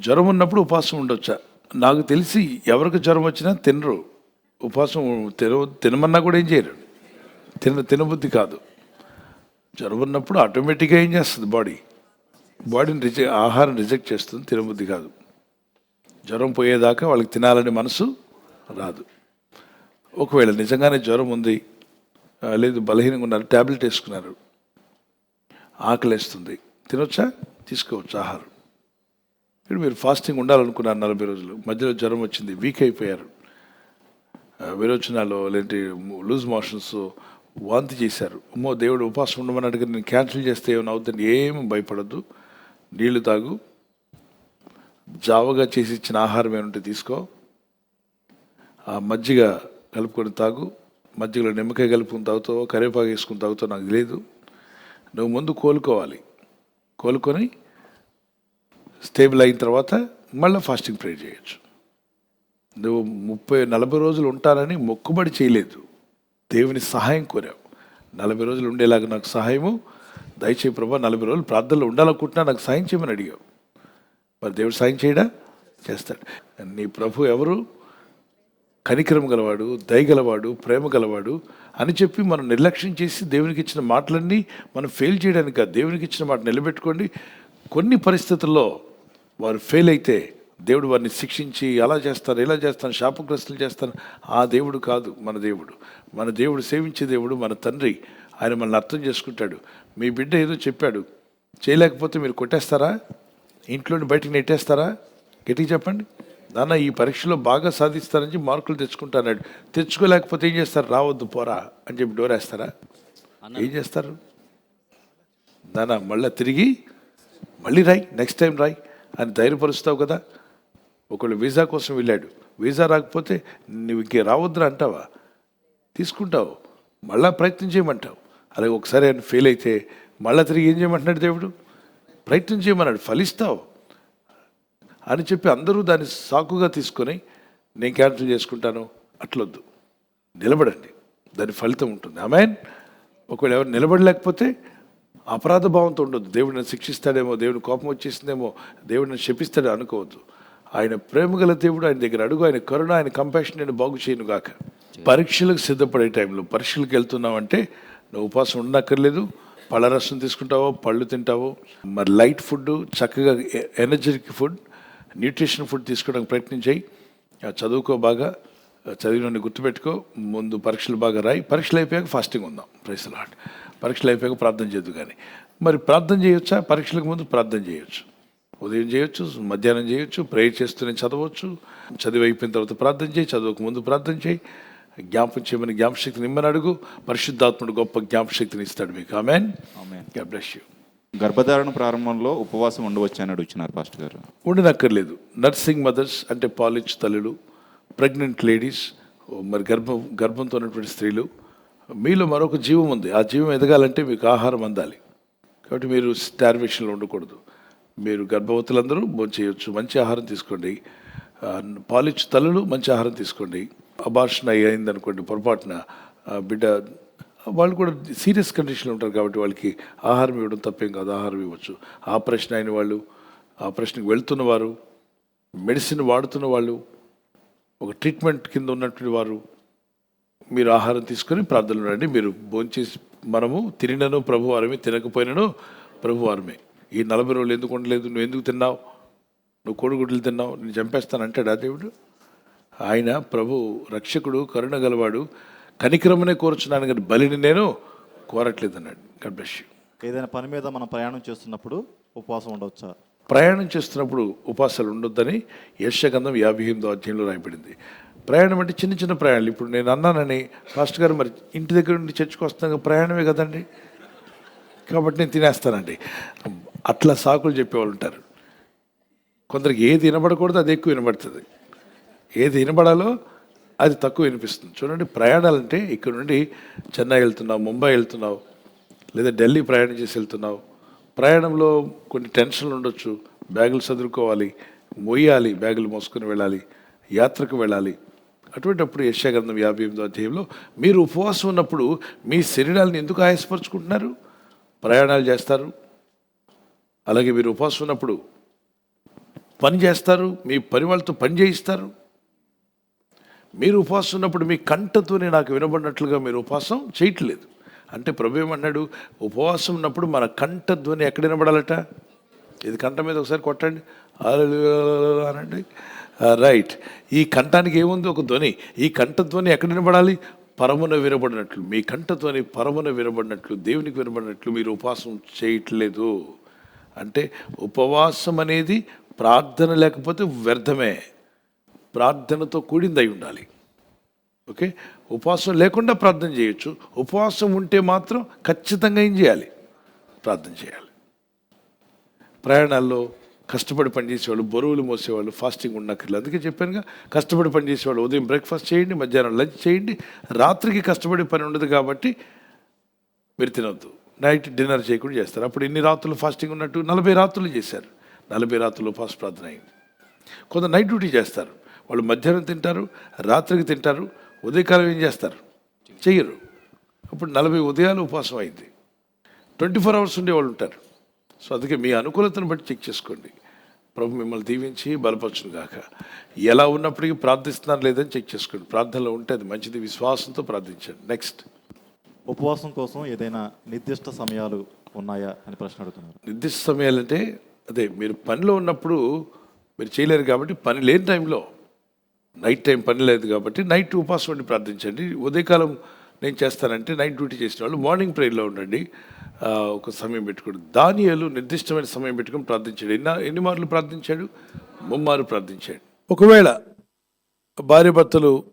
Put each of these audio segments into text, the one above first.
జ్వరం ఉన్నప్పుడు ఉపవాసం ఉండొచ్చా? నాకు తెలిసి ఎవరికి జ్వరం వచ్చినా తినరు. ఉపవాసం తిన తినమన్నా కూడా ఏం చేయరు. తిన తినబుద్ధి కాదు. జ్వరం ఉన్నప్పుడు ఆటోమేటిక్గా ఏం చేస్తుంది బాడీ? బాడీని రిజెక్ ఆహారం రిజెక్ట్ చేస్తుంది తినబుద్ధి కాదు. జ్వరం పోయేదాకా వాళ్ళకి తినాలని మనసు రాదు. ఒకవేళ నిజంగానే జ్వరం ఉంది లేదు బలహీనంగా ఉన్నారు ట్యాబ్లెట్ వేసుకున్నారు ఆకలేస్తుంది తినొచ్చా? తీసుకోవచ్చు ఆహారం. మీరు మీరు ఫాస్టింగ్ ఉండాలనుకున్నారు నలభై రోజులు. మధ్యలో జ్వరం వచ్చింది వీక్ అయిపోయారు. విరోచనాలు లేదంటే లూజ్ మోషన్స్ వాంతి చేశారు. అమ్మో దేవుడు ఉపాసం ఉండమని అడిగి నేను క్యాన్సిల్ చేస్తే ఏమైనా అవుతుంది ఏమి భయపడద్దు. నీళ్ళు తాగు. జావగా చేసి ఇచ్చిన ఆహారం ఏమంటే తీసుకో. ఆ మజ్జిగ కలుపుకొని తాగు. మజ్జిగలో నిమ్మకాయ కలుపుకొని తాగుతావో కరివేపాకు వేసుకుని తాగుతావు నాకు తెలియదు నువ్వు ముందు కోలుకోవాలి. కోలుకొని స్టేబుల్ అయిన తర్వాత మళ్ళీ ఫాస్టింగ్ ప్రే చేయొచ్చు. నువ్వు ముప్పై నలభై రోజులు ఉంటానని మొక్కుబడి చేయలేదు. దేవుని సహాయం కోరావు. నలభై రోజులు ఉండేలాగా నాకు సహాయము. దయచేయి ప్రభా నలభై రోజులు ప్రార్థనలో ఉండాలనుకుంటున్నా నాకు సాయం చేయమని అడిగావు. మరి దేవుడు సాయం చేయడా? చేస్తాడు. నీ ప్రభు ఎవరు? కనికరం గలవాడు దయగలవాడు ప్రేమ గలవాడు అని చెప్పి మనం నిర్లక్ష్యం చేసి దేవునికి ఇచ్చిన మాటలన్నీ మనం ఫెయిల్ చేయడానికి దేవునికి ఇచ్చిన మాట నిలబెట్టుకోండి. కొన్ని పరిస్థితుల్లో వారు ఫెయిల్ అయితే దేవుడు వారిని శిక్షించి అలా చేస్తాను ఇలా చేస్తాను శాపగ్రస్తులు చేస్తాను ఆ దేవుడు కాదు మన దేవుడు. మన దేవుడు సేవించే దేవుడు మన తండ్రి. ఆయన మనల్ని అర్థం చేసుకుంటాడు. మీ బిడ్డ ఏదో చెప్పాడు. చేయలేకపోతే మీరు కొట్టేస్తారా? ఇంట్లోని బయటికి నెట్టేస్తారా? గట్టిగా చెప్పండి. నాన్న ఈ పరీక్షలో బాగా సాధిస్తారని చెప్పి మార్కులు తెచ్చుకుంటాన్నాడు. తెచ్చుకోలేకపోతే ఏం చేస్తారు? రావద్దు పోరా అని చెప్పి డోర్ వేస్తారా? ఏం చేస్తారు? నాన్న మళ్ళీ తిరిగి మళ్ళీ రాయి నెక్స్ట్ టైం రాయి. అని ధైర్యపరుస్తావు కదా? ఒకళ్ళు వీసా కోసం వెళ్ళాడు. వీసా రాకపోతే నువ్వు ఇంకే రావద్దురా అంటావా? తీసుకుంటావు. మళ్ళా ప్రయత్నం చేయమంటావు. అలాగే ఒకసారి ఆయన ఫెయిల్ అయితే మళ్ళీ తిరిగి ఏం చేయమంటున్నాడు దేవుడు? ప్రయత్నం చేయమన్నాడు. ఫలిస్తావు. అని చెప్పి అందరూ దాన్ని సాకుగా తీసుకొని నేను క్యాన్సిల్ చేసుకుంటాను. అట్లొద్దు. నిలబడండి. దాని ఫలితం ఉంటుంది. ఆమెన్. ఒకవేళ ఎవరు నిలబడలేకపోతే అపరాధ భావంతో ఉండొద్దు. దేవుడు నన్ను శిక్షిస్తాడేమో దేవుడు కోపం వచ్చేసిందేమో దేవుడు నన్ను శపిస్తాడు అనుకోవద్దు. ఆయన ప్రేమ గల దేవుడు ఆయన దగ్గర అడుగు ఆయన కరుణ ఆయన కంపాషన్ నేను బాగు చేయను గాక. పరీక్షలకు సిద్ధపడే టైంలో పరీక్షలకు వెళ్తున్నావంటే నువ్వు ఉపవాసం ఉండక్కర్లేదు. పళ్ళ రసం తీసుకుంటావో పళ్ళు తింటావో మరి లైట్ ఫుడ్ చక్కగా ఎనర్జెటిక్ ఫుడ్ న్యూట్రిషన్ ఫుడ్ తీసుకోవడానికి ప్రయత్నం చేయి. చదువుకో బాగా. చదివిన గుర్తుపెట్టుకో. ముందు పరీక్షలు బాగా రాయి. పరీక్షలు అయిపోయాక ఫాస్టింగ్ ఉందాం. ప్రైస్ లాట్ పరీక్షలు అయిపోయాక ప్రార్థన చేయొద్దు కానీ. మరి ప్రార్థన చేయొచ్చా? పరీక్షలకు ముందు ప్రార్థన చేయొచ్చు. ఉదయం చేయొచ్చు మధ్యాహ్నం చేయొచ్చు ప్రేయర్ చేస్తూనే చదవచ్చు. చదివి అయిపోయిన తర్వాత ప్రార్థన చేయి చదువుకు ముందు ప్రార్థన చేయి. జ్ఞాపకం చేయమని జ్ఞాపశక్తిని ఇమ్మని అడుగు. పరిశుద్ధాత్ముడు గొప్ప జ్ఞాపశక్తిని ఇస్తాడు మీకు. Amen Amen. బ్లెస్ యూ గర్భధారణ ప్రారంభంలో ఉపవాసం ఉండవచ్చు అని అడుగుతున్నారు పాస్టర్ గారు. ఉండనక్కర్లేదు. నర్సింగ్ మదర్స్ అంటే పాలిచ్చు తల్లులు ప్రెగ్నెంట్ లేడీస్ మరి గర్భం గర్భంతో ఉన్నటువంటి స్త్రీలు మీలో మరొక జీవం ఉంది. ఆ జీవం ఎదగాలంటే మీకు ఆహారం అందాలి. కాబట్టి మీరు స్టార్వేషన్లో ఉండకూడదు. మీరు గర్భవతులందరూ భోజనం చేయొచ్చు. మంచి ఆహారం తీసుకోండి. పాలిచ్చు తల్లులు మంచి ఆహారం తీసుకోండి. అబార్షన్ అయిందనుకోండి పొరపాటున బిడ్డ వాళ్ళు కూడా సీరియస్ కండిషన్లో ఉంటారు కాబట్టి వాళ్ళకి ఆహారం ఇవ్వడం తప్పేం కాదు. ఆహారం ఇవ్వచ్చు. ఆపరేషన్ అయిన వాళ్ళు ఆపరేషన్కి వెళ్తున్న వారు మెడిసిన్ వాడుతున్న వాళ్ళు ఒక ట్రీట్మెంట్ కింద ఉన్నటువంటి వారు మీరు ఆహారం తీసుకొని ప్రార్థనలు రండి. మీరు భోంచేసి మనము తినను ప్రభువారమే తినకపోయినను ప్రభువారమే ఈ నలభై రోజులు ఎందుకు ఉండలేదు? నువ్వు ఎందుకు తిన్నావు? నువ్వు కోడిగుడ్లు తిన్నావు? నేను చంపేస్తాను అంటాడా దేవుడు? ఆయన ప్రభు రక్షకుడు కరుణ గలవాడు కనికరమనే కోరుచున్నాను కానీ బలిని నేను కోరట్లేదు అన్నాడు bless you. ఏదైనా పని మీద మనం ప్రయాణం చేస్తున్నప్పుడు ఉపవాసం ఉండవచ్చా? ప్రయాణం చేస్తున్నప్పుడు ఉపాసాలు ఉండొద్దని యశగంధం యాభై ఎనిమిదో అధ్యాయంలో రాయబడింది. ప్రయాణం అంటే చిన్న చిన్న ప్రయాణాలు. ఇప్పుడు నేను అన్నానని ఫాస్ట్ గారు మరి ఇంటి దగ్గర నుండి చర్చకు వస్తాను ప్రయాణమే కదండి? కాబట్టి నేను తినేస్తానండి. అట్లా సాకులు చెప్పేవాళ్ళు ఉంటారు. కొందరికి ఏది వినబడకూడదు అది ఎక్కువ వినబడుతుంది. ఏది వినబడాలో అది తక్కువ వినిపిస్తుంది. చూడండి ప్రయాణాలంటే ఇక్కడ నుండి చెన్నై వెళ్తున్నావు ముంబై వెళ్తున్నావు లేదా ఢిల్లీ ప్రయాణం చేసి వెళ్తున్నావు. ప్రయాణంలో కొన్ని టెన్షన్లు ఉండొచ్చు. బ్యాగులు చదువుకోవాలి మొయ్యాలి బ్యాగులు మోసుకొని వెళ్ళాలి యాత్రకు వెళ్ళాలి. అటువంటిప్పుడు యశాగ్రంథం యాభై ఎనిమిదో అధ్యాయంలో మీరు ఉపవాసం ఉన్నప్పుడు మీ శరీరాలను ఎందుకు ఆయాసపరుచుకుంటున్నారు? ప్రయాణాలు చేస్తారు. అలాగే మీరు ఉపవాసం ఉన్నప్పుడు పని చేస్తారు. మీ పని వాళ్ళతో పని చేయిస్తారు. మీరు ఉపవాసం ఉన్నప్పుడు మీ కంటతోనే నాకు వినబడినట్లుగా మీరు ఉపవాసం చేయట్లేదు. అంటే ప్రభు ఏమన్నాడు? ఉపవాసం ఉన్నప్పుడు మన కంట ధ్వని ఎక్కడ వినబడాలట? ఇది కంట మీద ఒకసారి కొట్టండి. అనండి రైట్ ఈ కంఠానికి ఏముంది? ఒక ధ్వని. ఈ కంఠ ధ్వని ఎక్కడ వినబడాలి? పరమున వినబడినట్లు. మీ కంఠ ధ్వని పరమున వినబడినట్లు దేవునికి వినబడినట్లు మీరు ఉపవాసం చేయట్లేదు. అంటే ఉపవాసం అనేది ప్రార్థన లేకపోతే వ్యర్థమే. ప్రార్థనతో కూడిందై ఉండాలి. ఓకే? ఉపవాసం లేకుండా ప్రార్థన చేయొచ్చు. ఉపవాసం ఉంటే మాత్రం ఖచ్చితంగా ఏం చేయాలి? ప్రార్థన చేయాలి. ప్రయాణాల్లో కష్టపడి పనిచేసేవాళ్ళు బరువులు మోసేవాళ్ళు ఫాస్టింగ్ ఉండక్కర్లేదు. అందుకే చెప్పానుగా కష్టపడి పనిచేసేవాళ్ళు ఉదయం బ్రేక్ఫాస్ట్ చేయండి మధ్యాహ్నం లంచ్ చేయండి రాత్రికి కష్టపడి పని ఉండదు కాబట్టి మీరు తినొద్దు. నైట్ డిన్నర్ చేయకుండా చేస్తారు. అప్పుడు ఎన్ని రాత్రులు ఫాస్టింగ్ ఉన్నట్టు? నలభై రాత్రులు చేశారు. నలభై రాత్రులు ఫాస్ట్ ప్రార్థన అయింది. కొంత నైట్ డ్యూటీ చేస్తారు. వాళ్ళు మధ్యాహ్నం తింటారు రాత్రికి తింటారు ఉదయకాలం ఏం చేస్తారు? చెయ్యరు. అప్పుడు నలభై ఉదయాలు ఉపవాసం అయింది. ట్వంటీ ఫోర్ అవర్స్ ఉండేవాళ్ళు ఉంటారు. సో అందుకే మీ అనుకూలతను బట్టి చెక్ చేసుకోండి. ప్రభు మిమ్మల్ని దీవించి బలపరచును గాక ఎలా ఉన్నప్పటికీ ప్రార్థిస్తున్నారు లేదని చెక్ చేసుకోండి. ప్రార్థనలో ఉంటే అది మంచిది. విశ్వాసంతో ప్రార్థించండి. నెక్స్ట్ ఉపవాసం కోసం ఏదైనా నిర్దిష్ట సమయాలు ఉన్నాయా అని ప్రశ్న అడుగుతున్నారు. నిర్దిష్ట సమయాలంటే అదే మీరు పనిలో ఉన్నప్పుడు మీరు చేయలేరు కాబట్టి పని లేని టైంలో నైట్ టైం పని లేదు కాబట్టి నైట్ ఉపవాసం ఉండి ప్రార్థించండి. ఉదయకాలం నేను చేస్తానంటే నైట్ డ్యూటీ చేసిన వాళ్ళు మార్నింగ్ ప్రేయర్లో ఉండండి. ఒక సమయం పెట్టుకోడు. దానియాలు నిర్దిష్టమైన సమయం పెట్టుకొని ప్రార్థించాడు. ఎన్ని ఎన్ని మార్లు ప్రార్థించాడు? ముమ్మారు ప్రార్థించాడు. ఒకవేళ భార్యభర్తలు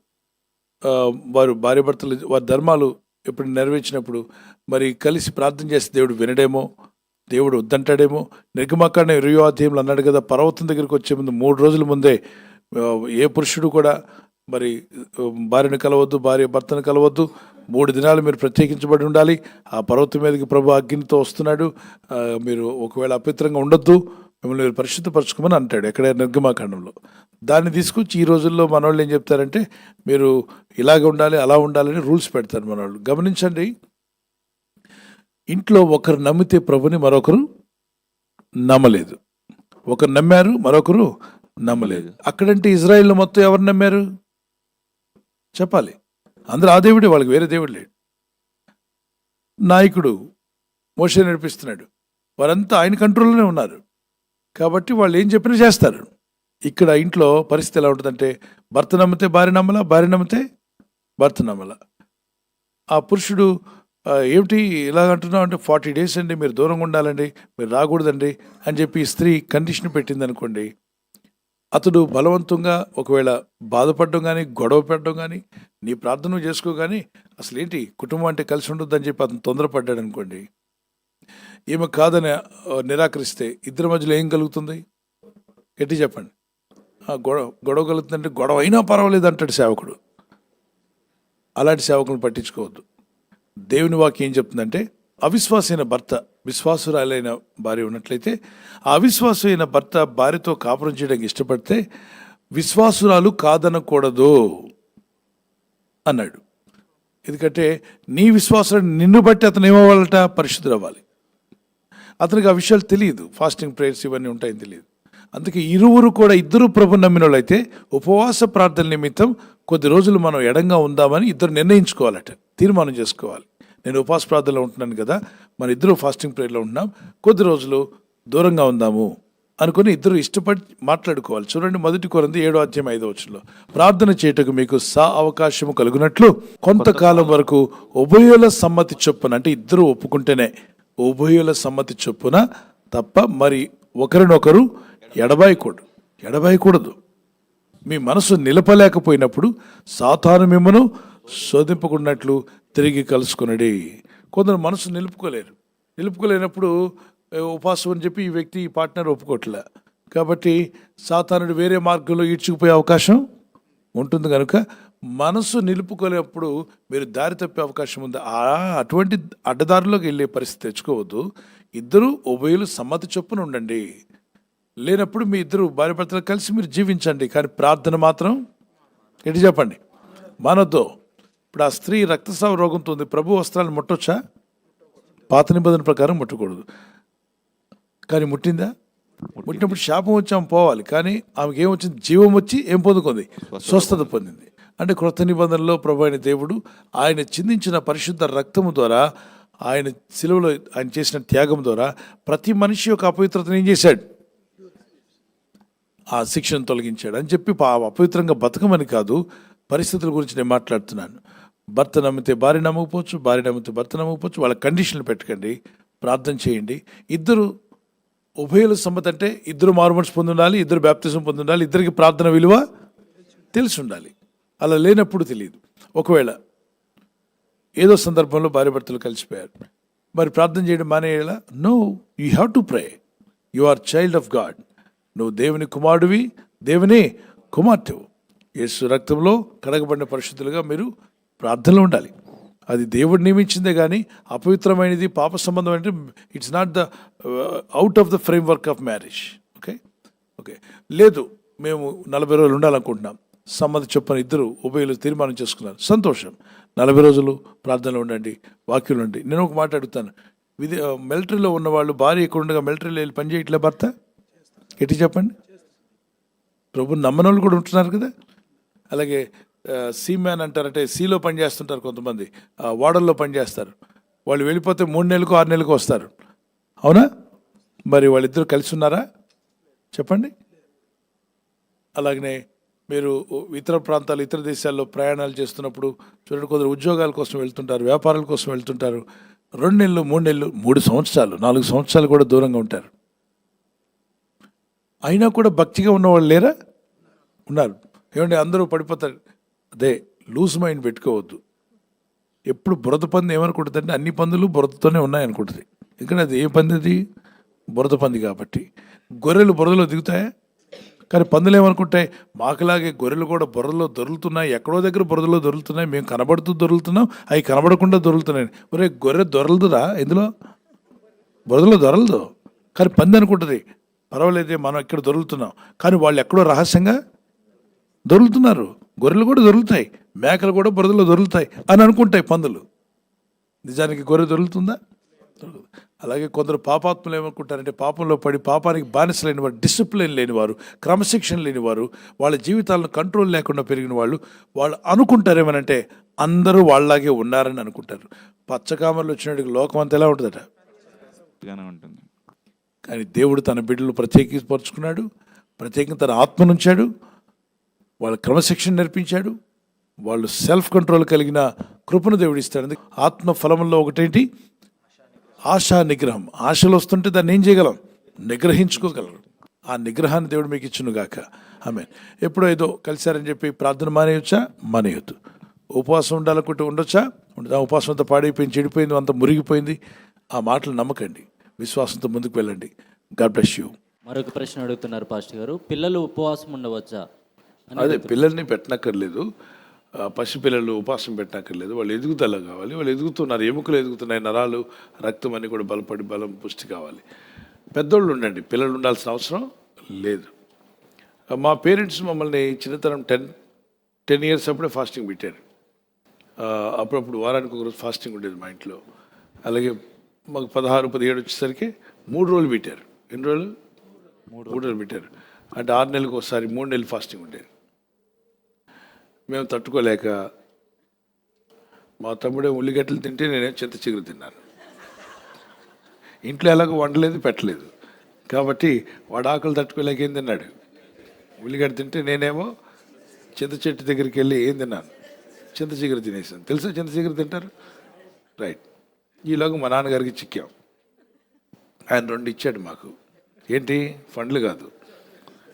వారు భార్యభర్తలు వారి ధర్మాలు ఎప్పుడు నెరవేర్చినప్పుడు మరి కలిసి ప్రార్థన చేస్తే దేవుడు వినడేమో దేవుడు వద్దంటాడేమో నిర్గమాకాండ ఇరవై అధ్యాయంలో అన్నాడు కదా పర్వతం దగ్గరికి వచ్చే ముందు మూడు రోజుల ముందే ఏ పురుషుడు కూడా మరి భార్యను కలవద్దు భార్య భర్తను కలవద్దు మూడు దినాలు మీరు ప్రత్యేకించబడి ఉండాలి. ఆ పర్వతం మీదకి ప్రభు అగ్నితో వస్తున్నాడు. మీరు ఒకవేళ అపవిత్రంగా ఉండొద్దు మిమ్మల్ని మీరు పరిశుద్ధపరచుకోమని అంటాడు ఎక్కడ నిర్గమాకాండంలో. దాన్ని తీసుకొచ్చి ఈ రోజుల్లో మనవాళ్ళు ఏం చెప్తారంటే మీరు ఇలాగ ఉండాలి అలా ఉండాలని రూల్స్ పెడతారు మనవాళ్ళు గమనించండి ఇంట్లో ఒకరు నమ్మితే ప్రభుని మరొకరు నమ్మలేదు. ఒకరు నమ్మారు మరొకరు నమ్మలేదు. అక్కడంటే ఇజ్రాయిల్లో మొత్తం ఎవరు నమ్మారు? చెప్పాలి. అందరూ ఆ దేవుడే వాళ్ళకి వేరే దేవుడు లేడు. నాయకుడు మోసే నడిపిస్తున్నాడు. వారంతా ఆయన కంట్రోల్లోనే ఉన్నారు. కాబట్టి వాళ్ళు ఏం చెప్పినా చేస్తారు. ఇక్కడ ఇంట్లో పరిస్థితి ఎలా ఉంటుందంటే భర్త నమ్మితే భార్య నమ్మలా భార్య నమ్మితే భర్త నమ్మలా. ఆ పురుషుడు ఏమిటి ఇలాగ అంటున్నావు అంటే ఫార్టీ డేస్ అండి మీరు దూరంగా ఉండాలండి మీరు రాకూడదండి అని చెప్పి స్త్రీ కండిషన్ పెట్టింది అనుకోండి అతడు బలవంతంగా ఒకవేళ బాధపడడం కానీ గొడవ పెట్టడం కానీ నీ ప్రార్థన చేసుకో కానీ అసలు ఏంటి కుటుంబం అంటే కలిసి ఉండొద్దని చెప్పి అతను తొందరపడ్డాడు అనుకోండి. ఈమె కాదని నిరాకరిస్తే ఇద్దరి మధ్యలో ఏం కలుగుతుంది? ఎట్టి చెప్పండి. గొడవ గొడవ కలుగుతుందంటే గొడవ అయినా పర్వాలేదు అంటాడు సేవకుడు. అలాంటి సేవకులను పట్టించుకోవద్దు. దేవుని వాక్యం ఏం చెప్తుందంటే అవిశ్వాసైన భర్త విశ్వాసురాలైన భార్య ఉన్నట్లయితే ఆ అవిశ్వాసమైన భర్త భార్యతో కాపురం చేయడానికి ఇష్టపడితే విశ్వాసురాలు కాదనకూడదు అన్నాడు. ఎందుకంటే నీ విశ్వాసం నిన్ను బట్టి అతను ఏమవ్వాలట? పరిశుద్ధుడు అవ్వాలి అతనికి ఆ విషయాలు తెలియదు. ఫాస్టింగ్ ప్రేయర్స్ ఇవన్నీ ఉంటాయని తెలియదు. అందుకే ఇరువురు కూడా ఇద్దరు ప్రభు నమ్మిన వాళ్ళైతే ఉపవాస ప్రార్థన నిమిత్తం కొద్ది రోజులు మనం ఎడంగా ఉందామని ఇద్దరు నిర్ణయించుకోవాలట. తీర్మానం చేసుకోవాలి. నేను ఉపవాస ప్రార్థనలో ఉంటున్నాను కదా మన ఇద్దరు ఫాస్టింగ్ ప్రేయర్లో ఉంటున్నాం. కొద్ది రోజులు దూరంగా ఉందాము అనుకుని ఇద్దరు ఇష్టపడి మాట్లాడుకోవాలి. చూడండి మొదటి కొరంది ఏడో అధ్యాయం ఐదో వచ్చంలో ప్రార్థన చేయటకు మీకు సా అవకాశము కలుగునట్లు కొంతకాలం. వరకు ఉభయుల సమ్మతి చొప్పున అంటే ఇద్దరు ఒప్పుకుంటేనే ఉభయుల సమ్మతి చొప్పున తప్ప మరి ఒకరినొకరు ఎడబాయకూడదు. ఎడబాయకూడదు. మీ మనసు నిలపలేకపోయినప్పుడు సాతాను మిమ్మను శోధింపకున్నట్లు తిరిగి కలుసుకునడి. కొందరు మనసు నిలుపుకోలేరు. నిలుపుకోలేనప్పుడు ఉపాసం అని చెప్పి ఈ వ్యక్తి ఈ పార్ట్నర్ ఒప్పుకోవట్లే కాబట్టి సాతానుడు వేరే మార్గంలో ఈడ్చుకుపోయే అవకాశం ఉంటుంది కనుక మనసు నిలుపుకోలేనప్పుడు మీరు దారి తప్పే అవకాశం ఉంది. ఆ అటువంటి అడ్డదారిలోకి వెళ్ళే పరిస్థితి తెచ్చుకోవద్దు. ఇద్దరు ఉభయులు సమ్మతి చొప్పున ఉండండి. లేనప్పుడు మీ ఇద్దరు భార్యభర్తలు కలిసి మీరు జీవించండి. కానీ ప్రార్థన మాత్రం ఎటు చెప్పండి? మనతో ఇప్పుడు ఆ స్త్రీ రక్తస్రావ రోగంతో ఉంది. ప్రభు వస్త్రాలు ముట్టొచ్చా? పాత నిబంధన ప్రకారం ముట్టకూడదు. కానీ ముట్టిందా? పుట్టినప్పుడు శాపం వచ్చి ఆమె పోవాలి. కానీ ఆమెకి ఏం వచ్చింది? జీవం వచ్చి ఏం పొందుకుంది? స్వస్థత పొందింది. అంటే క్రొత్త నిబంధనలో ప్రభు అయిన దేవుడు ఆయన చిందించిన పరిశుద్ధ రక్తము ద్వారా ఆయన సిలువలో ఆయన చేసిన త్యాగం ద్వారా ప్రతి మనిషి యొక్క అపవిత్రతను ఏం చేశాడు? ఆ శిక్షను తొలగించాడు. అని చెప్పి అపవిత్రంగా బతకమని కాదు పరిస్థితుల గురించి నేను మాట్లాడుతున్నాను. భర్త నమ్మితే భార్య నమ్మకపోవచ్చు భార్య నమ్మితే భర్త నమ్మకపోవచ్చు వాళ్ళ కండిషన్లు పెట్టకండి ప్రార్థన చేయండి. ఇద్దరు ఉభయల సమ్మతి అంటే ఇద్దరు మారుమనసు పొందుండాలి ఇద్దరు బ్యాప్తిజం పొందుండాలి ఇద్దరికి ప్రార్థన విలువ తెలిసి ఉండాలి. అలా లేనప్పుడు తెలియదు. ఒకవేళ ఏదో సందర్భంలో భార్య భర్తలు కలిసిపోయారు. మరి ప్రార్థన చేయడం మానేయాలా? No you have to pray you are child of God నువ్వు దేవుని కుమారుడివి దేవుని కుమార్తెవు. యేసు రక్తంలో కడగబడిన పరిస్థితులుగా మీరు ప్రార్థనలో ఉండాలి. అది దేవుడు నియమించిందే కానీ అపవిత్రమైనది పాప సంబంధమైనది it's not the out of the framework of marriage okay okay లేదు మేము నలభై రోజులు ఉండాలనుకుంటున్నాం. సమ్మతి చొప్పున ఇద్దరు ఉభయలు తీర్మానం చేసుకున్నారు. సంతోషం. నలభై రోజులు ప్రార్థనలో ఉండండి వాక్యులు ఉండండి. నేను ఒక మాట అడుగుతాను. విధి మిలిటరీలో ఉన్నవాళ్ళు భార్య ఎక్కువ ఉండగా మిలిటరీలో వెళ్ళి పని చేయట్లే భర్త? ఎట్టి చెప్పండి. ప్రభు నమ్మనోళ్ళు కూడా ఉంటున్నారు కదా? అలాగే సీ మ్యాన్ అంటారంటే సీలో పని చేస్తుంటారు కొంతమంది వాడల్లో ఓడల్లో వాళ్ళు వెళ్ళిపోతే మూడు నెలలకు ఆరు నెలలకు వస్తారు. అవునా? మరి వాళ్ళిద్దరు కలిసి ఉన్నారా? చెప్పండి. అలాగనే మీరు ఇతర ప్రాంతాలు ఇతర దేశాల్లో ప్రయాణాలు చేస్తున్నప్పుడు చూడండి కొందరు ఉద్యోగాల కోసం వెళ్తుంటారు వ్యాపారాల కోసం వెళ్తుంటారు. రెండు నెలలు మూడు నెలలు మూడు సంవత్సరాలు నాలుగు సంవత్సరాలు కూడా దూరంగా ఉంటారు. అయినా కూడా భక్తిగా ఉన్నవాళ్ళు లేరా? ఉన్నారు. ఏమంటే అందరూ పడిపోతారు. అదే లూజ్ మైండ్ పెట్టుకోవద్దు. ఎప్పుడు బురద పంది ఏమనుకుంటుందంటే అన్ని పందులు బురదతోనే ఉన్నాయనుకుంటుంది. ఇక్కడ అది ఏ పంది అది బురద పంది కాబట్టి. గొర్రెలు బురదలో దిగుతాయా? కానీ పందులు ఏమనుకుంటాయి? మాకులాగే గొర్రెలు కూడా బురదలో దొరుకుతున్నాయి ఎక్కడో దగ్గర బురదలో దొరుకుతున్నాయి మేము కనబడుతూ దొరుకుతున్నాం అవి కనబడకుండా దొరుకుతున్నాయి ఒరే గొర్రె దొరలదురా ఎందులో బురదలో దొరలదు. కానీ పంది అనుకుంటుంది పర్వాలేదే మనం ఇక్కడ దొరుకుతున్నాం కానీ వాళ్ళు ఎక్కడో రహస్యంగా దొరుకుతున్నారు. గొర్రెలు కూడా దొరుకుతాయి. మేకలు కూడా బురదలో దొరుకుతాయి అని అనుకుంటాయి పందులు. నిజానికి గొర్రె దొరుకుతుందా. అలాగే కొందరు పాపాత్ములు ఏమనుకుంటారంటే పాపంలో పడి పాపానికి బానిసలైన వారు డిసిప్లిన్ లేనివారు క్రమశిక్షణ లేనివారు వాళ్ళ జీవితాలను కంట్రోల్ లేకుండా పెరిగిన వాళ్ళు వాళ్ళు అనుకుంటారు ఏమనంటే అందరూ వాళ్ళలాగే ఉన్నారని అనుకుంటారు. పచ్చకామర్లు వచ్చినట్టుగా లోకం అంతా ఎలా ఉంటుందట? ఉంటుంది. కానీ దేవుడు తన బిడ్డలు ప్రత్యేకిపరుచుకున్నాడు. ప్రత్యేకంగా తన ఆత్మనుంచాడు వాళ్ళ క్రమశిక్షణ నేర్పించాడు. వాళ్ళు సెల్ఫ్ కంట్రోల్ కలిగిన కృపను దేవుడిస్తాడు ఆత్మ ఫలముల్లో ఒకటేంటి? ఆశా నిగ్రహం. ఆశలు వస్తుంటే దాన్ని ఏం చేయగలం? నిగ్రహించుకోగలరు. ఆ నిగ్రహాన్ని దేవుడు మీకు ఇచ్చును గాక. ఆమె ఎప్పుడో ఏదో కలిశారని చెప్పి ప్రార్థన మానేయొచ్చా? మానేయొద్దు. ఉపవాసం ఉండాలనుకుంటే ఉండొచ్చా? ఉండదా. ఉపవాసం అంతా పాడైపోయింది చెడిపోయింది అంత మురిగిపోయింది. ఆ మాటలు నమ్మకండి. విశ్వాసంతో ముందుకు వెళ్ళండి. God bless you. మరొక ప్రశ్న అడుగుతున్నారు పాస్టర్ గారు. పిల్లలు ఉపవాసం ఉండవచ్చా? అదే పిల్లల్ని పెట్టనక్కర్లేదు. పసిపిల్లలు ఉపాసం పెట్టనక్కర్లేదు. వాళ్ళు ఎదుగుదల కావాలి. వాళ్ళు ఎదుగుతున్నారు. ఎముకలు ఎదుగుతున్నాయి. నరాలు రక్తం అన్ని కూడా బలపడి బలం పుష్టి కావాలి. పెద్దోళ్ళు ఉండండి. పిల్లలు ఉండాల్సిన అవసరం లేదు. మా పేరెంట్స్ మమ్మల్ని చిన్నతనం టెన్ టెన్ ఇయర్స్ అప్పుడే ఫాస్టింగ్ పెట్టారు. అప్పుడప్పుడు వారానికి ఒక రోజు ఫాస్టింగ్ ఉండేది మా ఇంట్లో. అలాగే మాకు పదహారు పదిహేడు వచ్చేసరికి మూడు రోజులు పెట్టారు. ఎన్ని రోజులు. మూడు రోజులు పెట్టారు. అంటే ఆరు నెలలకు ఒకసారి మూడు నెలలు ఫాస్టింగ్ ఉండేది. మేము తట్టుకోలేక మా తమ్ముడే ఉల్లిగడ్డలు తింటే నేనే చింత చిగురు తిన్నాను. ఇంట్లో ఎలాగో వండలేదు పెట్టలేదు. కాబట్టి వాడు ఆకలి తట్టుకోలేక ఏం తిన్నాడు? ఉల్లిగడ్డ తింటే నేనేమో చింత చెట్టు దగ్గరికి వెళ్ళి ఏం తిన్నాను? చింత చిగురు తినేసాను. తెలుసా చింత చిగురు తింటారు? రైట్. ఈలోగా మా నాన్నగారికి చిక్కాం. ఆయన రెండు ఇచ్చాడు మాకు. ఏంటి? ఫండ్లు కాదు.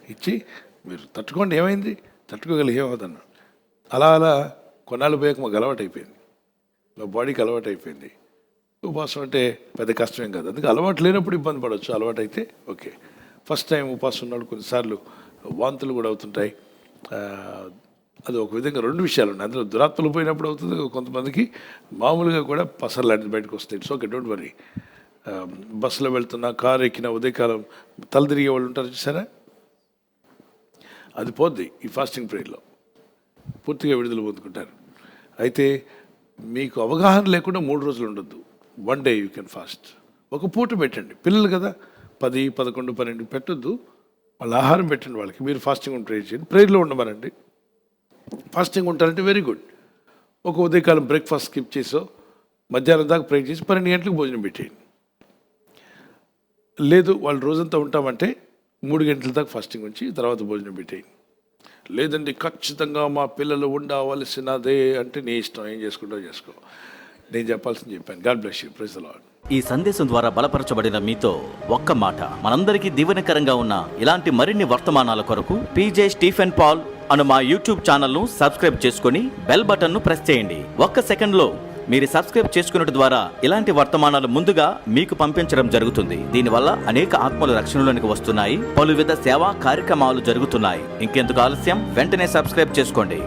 ఇచ్చి మీరు తట్టుకోండి ఏమైంది? తట్టుకోగలిగి ఏమవుతాను అలా అలా కొన్నాళ్ళు పోయాక మాకు అలవాటు అయిపోయింది. మా బాడీకి అలవాటు అయిపోయింది. ఉపవాసం అంటే పెద్ద కష్టమేం కాదు. అందుకే అలవాటు లేనప్పుడు ఇబ్బంది పడవచ్చు. అలవాటు అయితే ఓకే. ఫస్ట్ టైం ఉపవాసం ఉన్నాడు కొన్నిసార్లు వాంతులు కూడా అవుతుంటాయి. అది ఒక విధంగా రెండు విషయాలు ఉన్నాయి. అందులో దురాత్మలు పోయినప్పుడు అవుతుంది. కొంతమందికి మామూలుగా కూడా పసర్ లాంటిది బయటకు వస్తాయి. ఇట్స్ ఓకే డోంట్ వరీ బస్సులో వెళ్తున్నా కారు ఎక్కిన ఉదయకాలం తల తిరిగే వాళ్ళు ఉంటారు చూసారా? అది పోద్ది ఈ ఫాస్టింగ్ పీరియడ్లో పూర్తిగా విడుదల పొందుకుంటారు. అయితే మీకు అవగాహన లేకుండా మూడు రోజులు ఉండొద్దు. One day you can fast ఒక పూట పెట్టండి. పిల్లలు కదా పది పదకొండు పన్నెండు పెట్టొద్దు. వాళ్ళ ఆహారం పెట్టండి వాళ్ళకి. మీరు ఫాస్టింగ్ ఉంటే చేయండి? ప్రేయర్లో ఉండమనండి. ఫాస్టింగ్ ఉంటారంటే వెరీ గుడ్ ఒక ఉదయకాలం బ్రేక్ఫాస్ట్ స్కిప్ చేసో మధ్యాహ్నం దాకా ప్రేర్ చేసి పన్నెండు గంటలకు భోజనం పెట్టేయండి. లేదు వాళ్ళు రోజంతా ఉంటామంటే మూడు గంటల దాకా ఫాస్టింగ్ ఉంచి తర్వాత భోజనం పెట్టేయండి. లేదండి ఖచ్చితంగా మా పిల్లలు ఉండవలసినదే అంటే నీ ఇష్టం. ఏం చేసుకుంటావు చేసుకో. నేను చెప్పాల్సింది చెప్పాను. God bless you. Praise Lord ఈ సందేశం ద్వారా బలపరచబడిన మీతో ఒక్క మాట. మనందరికీ దీవెనకరంగా ఉన్న ఇలాంటి మరిన్ని వర్తమానాల కొరకు పీజే స్టీఫెన్ పాల్ అను మా యూట్యూబ్ ఛానల్ను సబ్స్క్రైబ్ చేసుకుని బెల్ బటన్ను ప్రెస్ చేయండి. ఒక్క సెకండ్లో మీరు సబ్స్క్రైబ్ చేసుకున్నట్టు ద్వారా ఇలాంటి వర్తమానాలు ముందుగా మీకు పంపించడం జరుగుతుంది. దీనివల్ల అనేక ఆత్మలు రక్షణలోనికి వస్తున్నాయి. పలు విధ సేవా కార్యక్రమాలు జరుగుతున్నాయి. ఇంకెందుకు ఆలస్యం? వెంటనే సబ్స్క్రైబ్ చేసుకోండి.